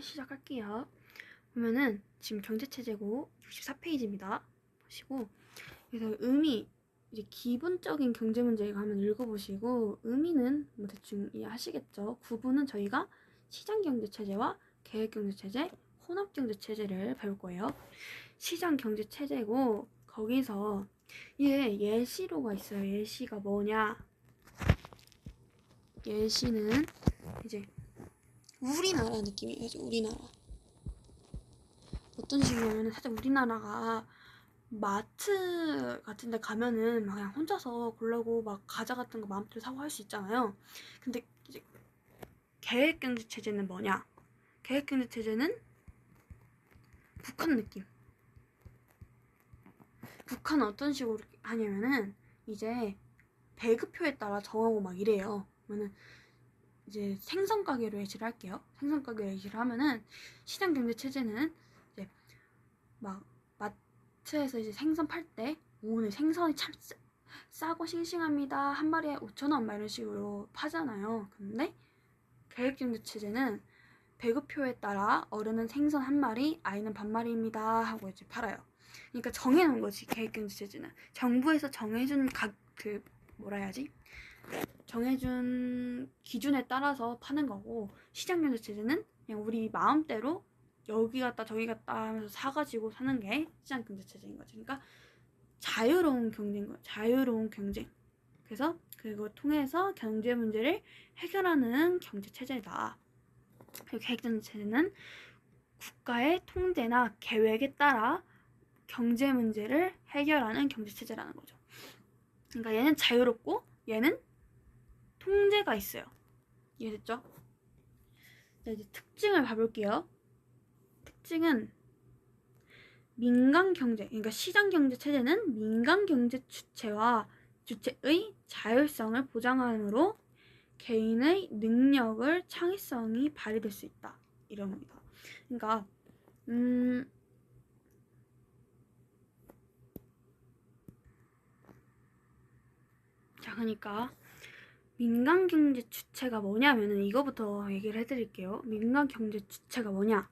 시작할게요. 보면은 지금 경제체제고 64페이지입니다. 보시고 그래서 의미 이제 기본적인 경제 문제가 한번 읽어보시고 의미는 뭐 대충 이해하시겠죠. 구분은 저희가 시장 경제 체제와 계획 경제 체제, 혼합 경제 체제를 배울 거예요. 시장 경제 체제고 거기서 얘 예시로가 있어요. 예시가 뭐냐? 예시는 이제 우리나라 느낌이에요. 우리나라. 어떤 식이냐면 살짝 우리나라가 마트 같은 데 가면은 막 그냥 혼자서 고르고 막 과자 같은 거 마음대로 사고 할 수 있잖아요. 근데 이제 계획경제 체제는 뭐냐? 계획경제 체제는 북한 느낌. 북한은 어떤 식으로 하냐면은 이제 배급표에 따라 정하고 막 이래요. 그러면은 이제 생선 가게로 예시를 할게요. 생선 가게로 예시를 하면은 시장 경제 체제는 이제 막 마트에서 이제 생선 팔 때 오늘 생선이 참 싸, 싸고 싱싱합니다. 한 마리에 5천 원막 이런 식으로 파잖아요. 근데 계획 경제 체제는 배급표에 따라 어른은 생선 한 마리, 아이는 반 마리입니다 하고 이제 팔아요. 그러니까 정해놓은 거지 계획 경제 체제는 정부에서 정해준 각 그 뭐라 해야지 정해준 기준에 따라서 파는 거고 시장 경제 체제는 그냥 우리 마음대로 여기 갔다 저기 갔다 하면서 사가지고 사는 게 시장 경제 체제인 거지. 그러니까 자유로운 경제인 거야. 자유로운 경쟁. 그래서 그걸 통해서 경제 문제를 해결하는 경제 체제다. 그리고 계획 경제 체제는 국가의 통제나 계획에 따라 경제 문제를 해결하는 경제 체제라는 거죠. 그러니까 얘는 자유롭고 얘는 통제가 있어요. 이해됐죠? 자, 이제 특징을 봐볼게요. 특징은 민간 경제, 그러니까 시장 경제 체제는 민간 경제 주체와 주체의 자율성을 보장함으로 개인의 능력을 창의성이 발휘될 수 있다. 이런 겁니다. 그러니까 음 자, 그러니까 민간 경제 주체가 뭐냐면은 이거부터 얘기를 해드릴게요. 민간 경제 주체가 뭐냐?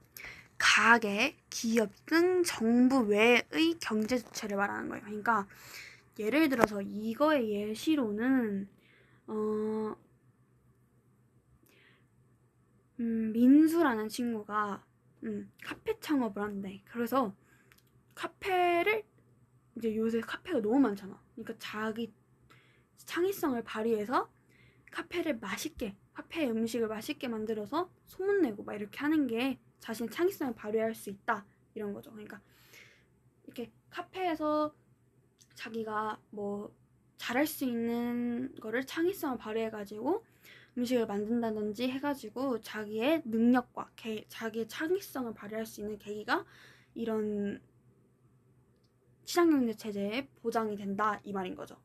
가계, 기업 등 정부 외의 경제 주체를 말하는 거예요. 그러니까 예를 들어서 이거의 예시로는 어 음, 민수라는 친구가 음, 카페 창업을 한대. 그래서 카페를 이제 요새 카페가 너무 많잖아. 그러니까 자기 창의성을 발휘해서 카페를 맛있게 카페 음식을 맛있게 만들어서 소문내고 막 이렇게 하는 게 자신의 창의성을 발휘할 수 있다 이런 거죠. 그러니까 이렇게 카페에서 자기가 뭐 잘할 수 있는 거를 창의성을 발휘해가지고 음식을 만든다든지 해가지고 자기의 능력과 개, 자기의 창의성을 발휘할 수 있는 계기가 이런 시장경제 체제에 보장이 된다 이 말인 거죠.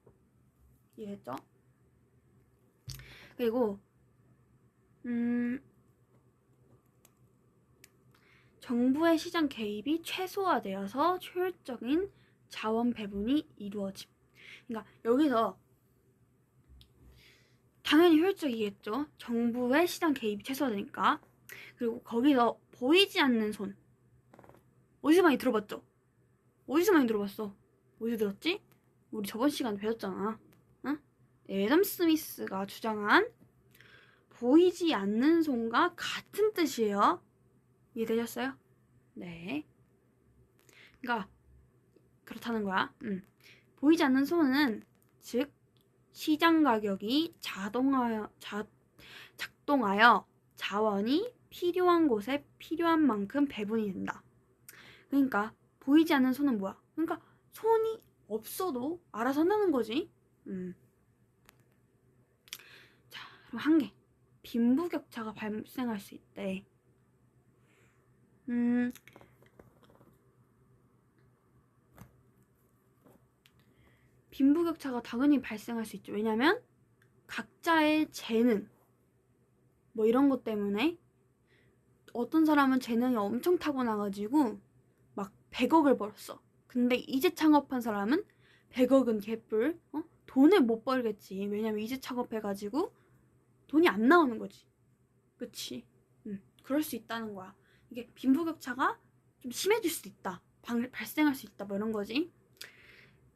이해했죠? 그리고 음 정부의 시장 개입이 최소화되어서 효율적인 자원 배분이 이루어짐. 그러니까 여기서 당연히 효율적이겠죠. 정부의 시장 개입이 최소화되니까. 그리고 거기서 보이지 않는 손. 어디서 많이 들어봤죠? 어디서 많이 들어봤어? 어디서 들었지? 우리 저번 시간에 배웠잖아. 응? 애덤 스미스가 주장한 보이지 않는 손과 같은 뜻이에요. 이해되셨어요? 네. 그러니까 그렇다는 거야. 음. 보이지 않는 손은 즉 시장 가격이 자동하여 자, 작동하여 자원이 필요한 곳에 필요한 만큼 배분이 된다. 그러니까 보이지 않는 손은 뭐야? 그러니까 손이 없어도 알아서 한다는 거지. 음. 자, 그럼 한 개. 빈부격차가 발생할 수 있대. 음, 빈부격차가 당연히 발생할 수 있죠. 왜냐면 각자의 재능, 뭐 이런 것 때문에 어떤 사람은 재능이 엄청 타고나가지고 막 100억을 벌었어. 근데 이제 창업한 사람은 100억은 개뿔, 어? 돈을 못 벌겠지. 왜냐면 이제 창업해가지고 돈이 안 나오는 거지. 그치? 응, 그럴 수 있다는 거야. 이게 빈부격차가 좀 심해질 수도 있다. 방- 발생할 수 있다. 뭐 이런 거지.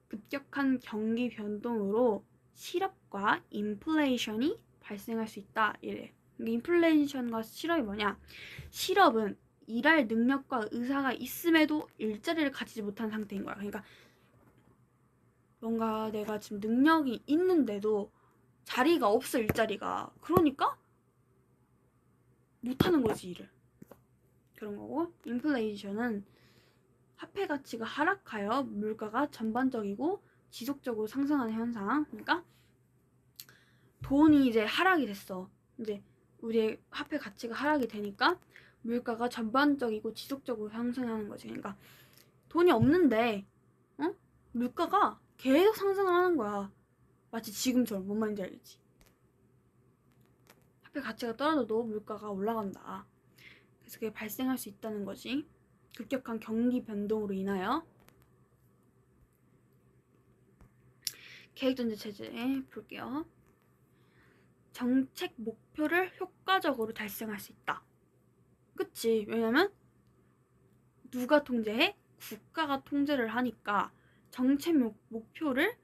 급격한 경기 변동으로 실업과 인플레이션이 발생할 수 있다. 이래. 인플레이션과 실업이 뭐냐? 실업은 일할 능력과 의사가 있음에도 일자리를 가지지 못한 상태인 거야. 그러니까 뭔가 내가 지금 능력이 있는데도 자리가 없어 일자리가. 그러니까 못하는 거지 일을. 그런 거고 인플레이션은 화폐 가치가 하락하여 물가가 전반적이고 지속적으로 상승하는 현상. 그러니까 돈이 이제 하락이 됐어. 이제 우리의 화폐 가치가 하락이 되니까 물가가 전반적이고 지속적으로 상승하는 거지. 그러니까 돈이 없는데 어? 물가가 계속 상승을 하는 거야. 마치 지금처럼 뭔 말인지 알겠지? 화폐 가치가 떨어져도 물가가 올라간다. 그래서 그게 발생할 수 있다는 거지. 급격한 경기 변동으로 인하여 계획전제 체제 볼게요. 정책 목표를 효과적으로 달성할 수 있다. 그치? 왜냐면 누가 통제해? 국가가 통제를 하니까 정책 목- 목표를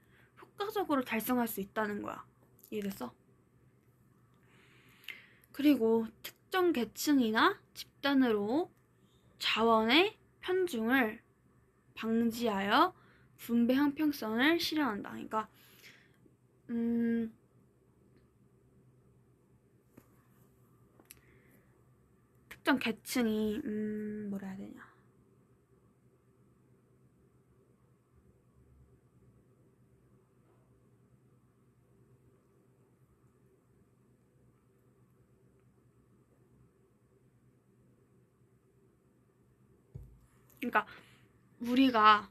효과적으로 달성할 수 있다는 거야. 이해됐어? 그리고 특정 계층이나 집단으로 자원의 편중을 방지하여 분배 형평성을 실현한다. 그러니까 음 특정 계층이 음 뭐라 해야 되냐? 그러니까 우리가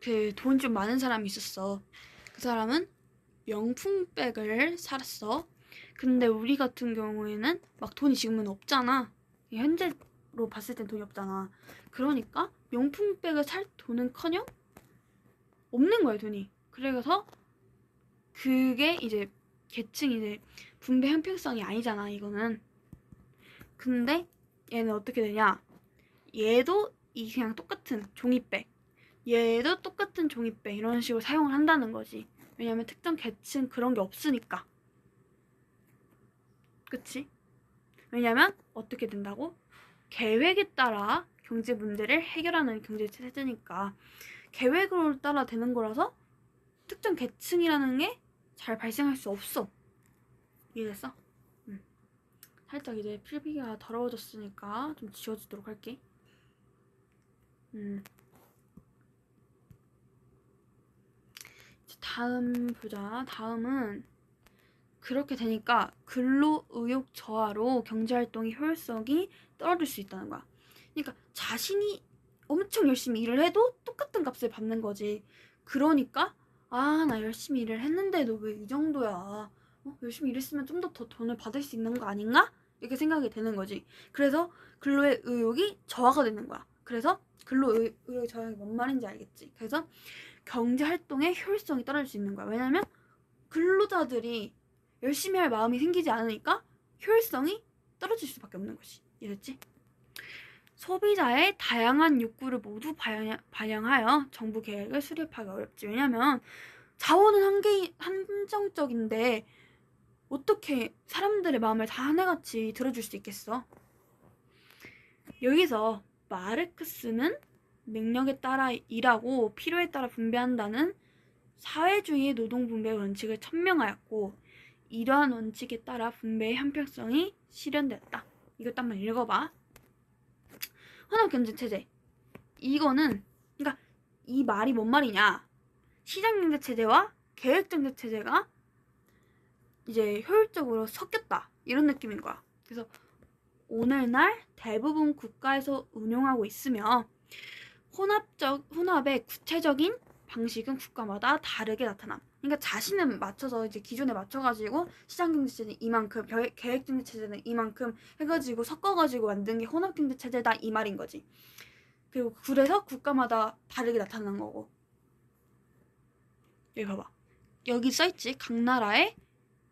그 돈 좀 많은 사람이 있었어. 그 사람은 명품백을 살았어. 근데 우리 같은 경우에는 막 돈이 지금은 없잖아. 현재로 봤을 땐 돈이 없잖아. 그러니까 명품백을 살 돈은커녕 없는 거야 돈이. 그래서 그게 이제 계층이 이제 분배 형평성이 아니잖아 이거는. 근데 얘는 어떻게 되냐? 얘도 이 그냥 똑같은 종이백 얘도 똑같은 종이백 이런 식으로 사용을 한다는 거지 왜냐면 특정 계층 그런 게 없으니까 그치? 왜냐면 어떻게 된다고? 계획에 따라 경제 문제를 해결하는 경제 체제니까 계획으로 따라 되는 거라서 특정 계층이라는 게 잘 발생할 수 없어 이해됐어? 응. 살짝 이제 필기가 더러워졌으니까 좀 지워주도록 할게 음. 다음 보자. 다음은 그렇게 되니까 근로 의욕 저하로 경제 활동의 효율성이 떨어질 수 있다는 거야. 그러니까 자신이 엄청 열심히 일을 해도 똑같은 값을 받는 거지. 그러니까 아, 나 열심히 일을 했는데도 왜 이 정도야? 어? 열심히 일했으면 좀 더 더 돈을 받을 수 있는 거 아닌가? 이렇게 생각이 되는 거지. 그래서 근로의 의욕이 저하가 되는 거야. 그래서 근로 의, 의욕 저하가 뭔 말인지 알겠지. 그래서 경제 활동의 효율성이 떨어질 수 있는 거야. 왜냐면 근로자들이 열심히 할 마음이 생기지 않으니까 효율성이 떨어질 수밖에 없는 것이. 이해됐지? 소비자의 다양한 욕구를 모두 반영, 반영하여 정부 계획을 수립하기 어렵지. 왜냐면 자원은 한계 한정적인데 어떻게 사람들의 마음을 다 하나같이 들어줄 수 있겠어? 여기서 마르크스는 능력에 따라 일하고 필요에 따라 분배한다는 사회주의 노동 분배 원칙을 천명하였고 이러한 원칙에 따라 분배의 형평성이 실현됐다. 이것도 한번 읽어봐. 혼합 경제 체제. 이거는 그러니까 이 말이 뭔 말이냐? 시장 경제 체제와 계획 경제 체제가 이제 효율적으로 섞였다 이런 느낌인 거야. 그래서 오늘날 대부분 국가에서 운용하고 있으며 혼합적 혼합의 구체적인 방식은 국가마다 다르게 나타남. 그러니까 자신은 맞춰서 이제 기준에 맞춰가지고 시장경제체제는 이만큼, 겨- 계획경제체제는 이만큼 해가지고 섞어가지고 만든 게 혼합경제체제다 이 말인 거지. 그리고 그래서 국가마다 다르게 나타나는 거고. 여기 봐봐. 여기 써있지. 각 나라의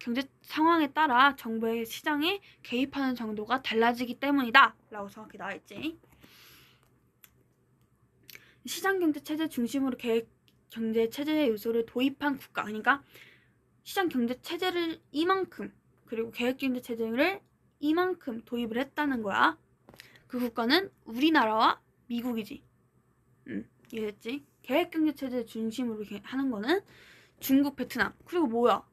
경제 상황에 따라 정부의 시장에 개입하는 정도가 달라지기 때문이다. 라고 정확히 나와 있지. 시장 경제 체제 중심으로 계획 경제 체제의 요소를 도입한 국가. 그러니까 시장 경제 체제를 이만큼 그리고 계획 경제 체제를 이만큼 도입을 했다는 거야. 그 국가는 우리나라와 미국이지. 응, 이해됐지? 계획 경제 체제 중심으로 하는 거는 중국, 베트남. 그리고 뭐야?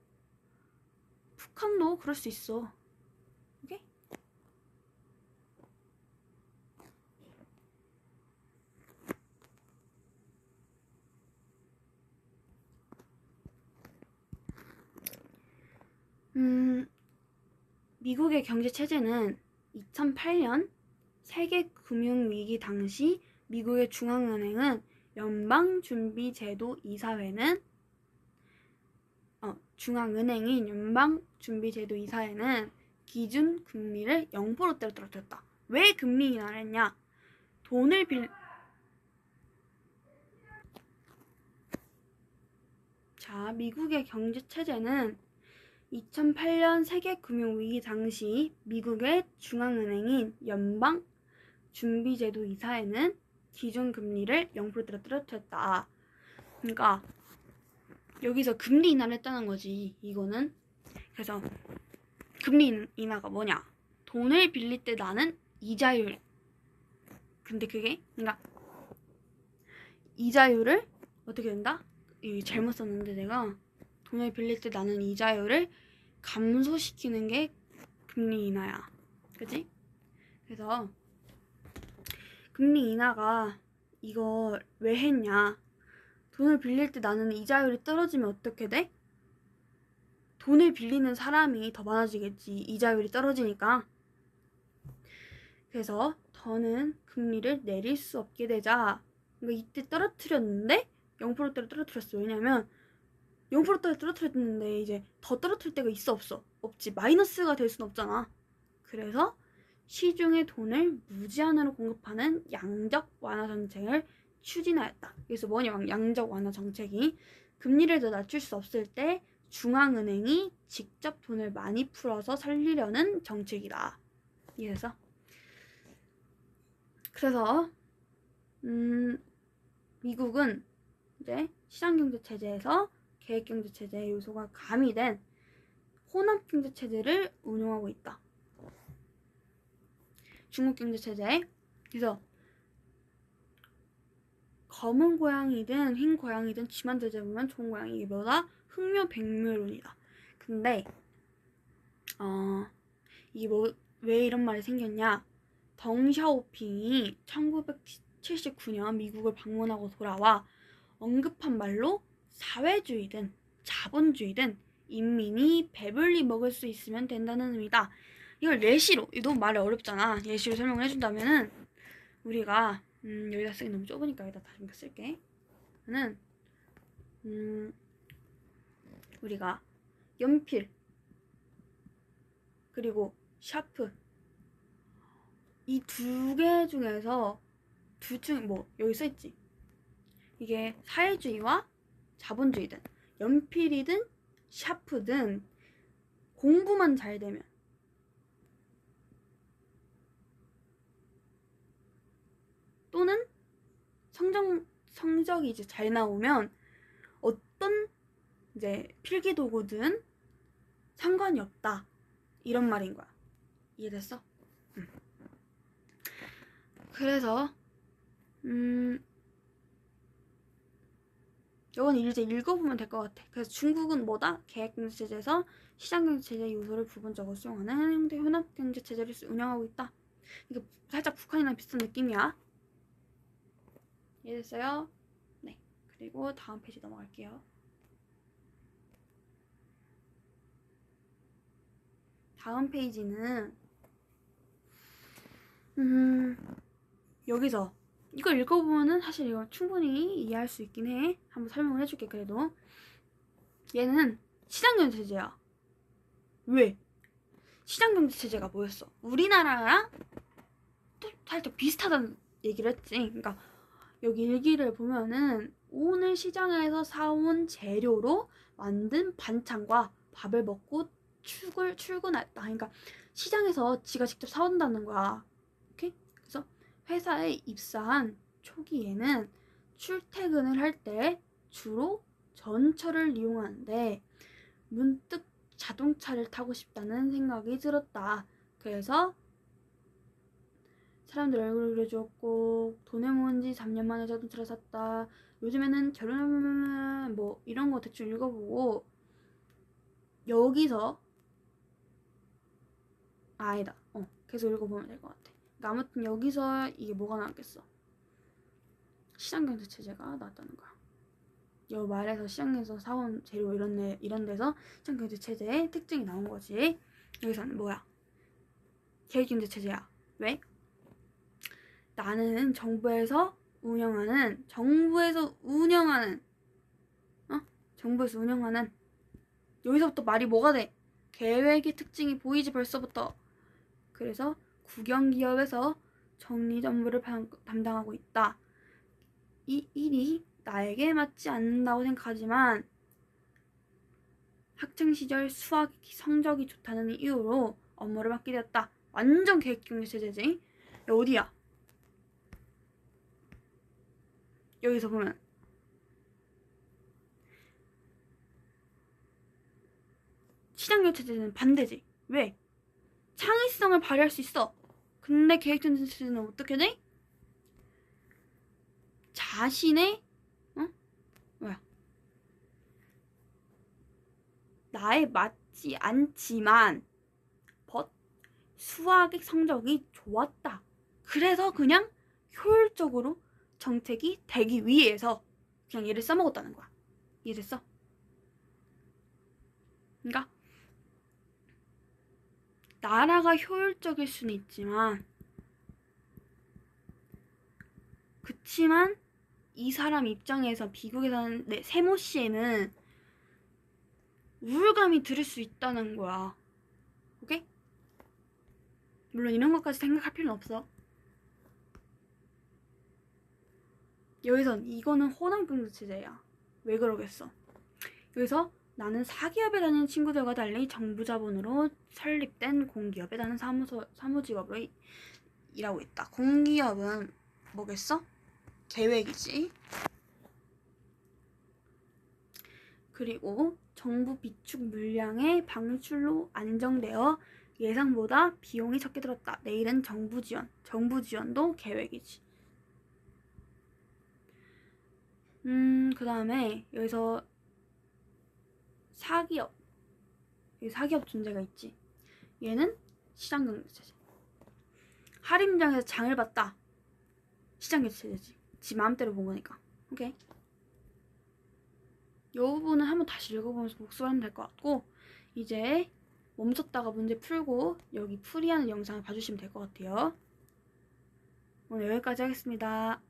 북한도 그럴 수 있어. 음, 미국의 경제 체제는 2008년 세계 금융 위기 당시 미국의 중앙은행은 연방준비제도 이사회는 어, 중앙은행인 연방준비제도 이사회는 기준 금리를 0%대로 떨어뜨렸다. 왜 금리 인하를 했냐? 돈을 빌 자, 미국의 경제 체제는 2008년 세계 금융 위기 당시 미국의 중앙은행인 연방 준비제도 이사회는 기준 금리를 0%대로 떨어뜨렸다. 그러니까 여기서 금리 인하를 했다는 거지. 이거는 그래서 금리 인하가 뭐냐? 돈을 빌릴 때 나는 이자율. 근데 그게 그러니까 이자율을 어떻게 된다? 이 잘못 썼는데 내가 돈을 빌릴 때 나는 이자율을 감소시키는 게 금리 인하야. 그지? 그래서 금리 인하가 이거 왜 했냐? 돈을 빌릴 때 나는 이자율이 떨어지면 어떻게 돼? 돈을 빌리는 사람이 더 많아지겠지. 이자율이 떨어지니까. 그래서 더는 금리를 내릴 수 없게 되자. 그러니까 이때 떨어뜨렸는데 0%대로 떨어뜨렸어. 왜냐면 0%대로 떨어뜨렸는데 이제 더 떨어뜨릴 때가 있어 없어? 없지. 마이너스가 될순 없잖아. 그래서 시중에 돈을 무제한으로 공급하는 양적 완화 정책을 추진하였다. 그래서 뭐냐, 양적 완화 정책이 금리를 더 낮출 수 없을 때 중앙은행이 직접 돈을 많이 풀어서 살리려는 정책이다. 이해해서? 그래서 음, 미국은 이제 시장경제 체제에서 계획경제 체제의 요소가 가미된 혼합경제 체제를 운용하고 있다. 중국 경제 체제. 그래서 검은 고양이든 흰 고양이든 지만 대접하면 좋은 고양이 이게 뭐다? 흑묘 백묘론이다. 근데 어 이게 뭐 왜 이런 말이 생겼냐? 덩샤오핑이 1979년 미국을 방문하고 돌아와 언급한 말로 사회주의든 자본주의든 인민이 배불리 먹을 수 있으면 된다는 의미다. 이걸 예시로 너무 말이 어렵잖아. 예시로 설명을 해준다면은 우리가 음, 여기다 쓰기 너무 좁으니까 여기다 다시 쓸게. 는 음, 우리가 연필 그리고 샤프 이 두 개 중에서 둘 중 뭐 여기 써 있지. 이게 사회주의와 자본주의든 연필이든 샤프든 공부만 잘 되면 또는 성적 성적이 이제 잘 나오면 어떤 이제 필기 도구든 상관이 없다 이런 말인 거야 이해됐어? 응. 그래서 음 이건 이제 읽어보면 될 것 같아. 그래서 중국은 뭐다? 계획경제체제에서 시장경제체제 요소를 부분적으로 수용하는 형태 혼합경제체제를 운영하고 있다. 이거 살짝 북한이랑 비슷한 느낌이야. 이해됐어요? 네. 그리고 다음 페이지 넘어갈게요. 다음 페이지는 음 여기서 이걸 읽어보면은 사실 이거 충분히 이해할 수 있긴 해. 한번 설명을 해줄게 그래도 얘는 시장경제 체제야. 왜? 시장경제 체제가 뭐였어? 우리나라랑 또 살짝 비슷하다는 얘기를 했지. 그러니까 여기 일기를 보면은 오늘 시장에서 사온 재료로 만든 반찬과 밥을 먹고 출근 출근했다. 그러니까 시장에서 지가 직접 사온다는 거야. 그래서 회사에 입사한 초기에는 출퇴근을 할 때 주로 전철을 이용하는데 문득 자동차를 타고 싶다는 생각이 들었다. 그래서 사람들 얼굴을 그려주었고 돈을 모은 지 3년 만에 자동차를 샀다. 요즘에는 결혼하면 뭐 이런 거 대충 읽어보고 여기서 아, 아니다. 어 계속 읽어보면 될 것 같아. 그러니까 아무튼 여기서 이게 뭐가 나왔겠어? 시장경제 체제가 나왔다는 거야. 여 말에서 시장에서 사온 재료 이런 데 이런 데서 시장경제 체제의 특징이 나온 거지. 여기서는 뭐야? 계획경제 체제야. 왜? 나는 정부에서 운영하는 정부에서 운영하는 어? 정부에서 운영하는 여기서부터 말이 뭐가 돼? 계획의 특징이 보이지 벌써부터. 그래서 국영기업에서 정리정보를 방- 담당하고 있다. 이 일이 나에게 맞지 않는다고 생각하지만 학창 시절 수학 성적이 좋다는 이유로 업무를 맡게 되었다. 완전 계획경제 체제지. 야, 어디야? 여기서 보면 시장경제 체제는 반대지. 왜? 창의성을 발휘할 수 있어. 근데 계획경제 체제는 어떻게 돼? 자신의 어? 뭐야? 나에 맞지 않지만 벗 수학의 성적이 좋았다. 그래서 그냥 효율적으로 정책이 되기 위해서 그냥 얘를 써먹었다는 거야. 이해됐어? 그러니까 나라가 효율적일 수는 있지만 그치만 이 사람 입장에서 미국에 사는 내 세모 씨에는 우울감이 들을 수 있다는 거야. 오케이? 물론 이런 것까지 생각할 필요는 없어. 여기선 이거는 호남경제 체제야. 왜 그러겠어? 여기서 나는 사기업에 다니는 친구들과 달리 정부 자본으로 설립된 공기업에 다니는 사무소, 사무직업으로 이- 일하고 있다. 공기업은 뭐겠어? 계획이지. 그리고 정부 비축 물량의 방출로 안정되어 예상보다 비용이 적게 들었다. 내일은 정부 지원. 정부 지원도 계획이지. 음, 그 다음에 여기서 사기업. 여기 사기업 존재가 있지. 얘는 시장 경제 체제. 할인장에서 장을 봤다. 시장 경제 체제지. 지 마음대로 본 거니까. 오케이. 이 부분은 한번 다시 읽어보면서 복습하면 될 것 같고 이제 멈췄다가 문제 풀고 여기 풀이하는 영상을 봐주시면 될 것 같아요. 오늘 여기까지 하겠습니다.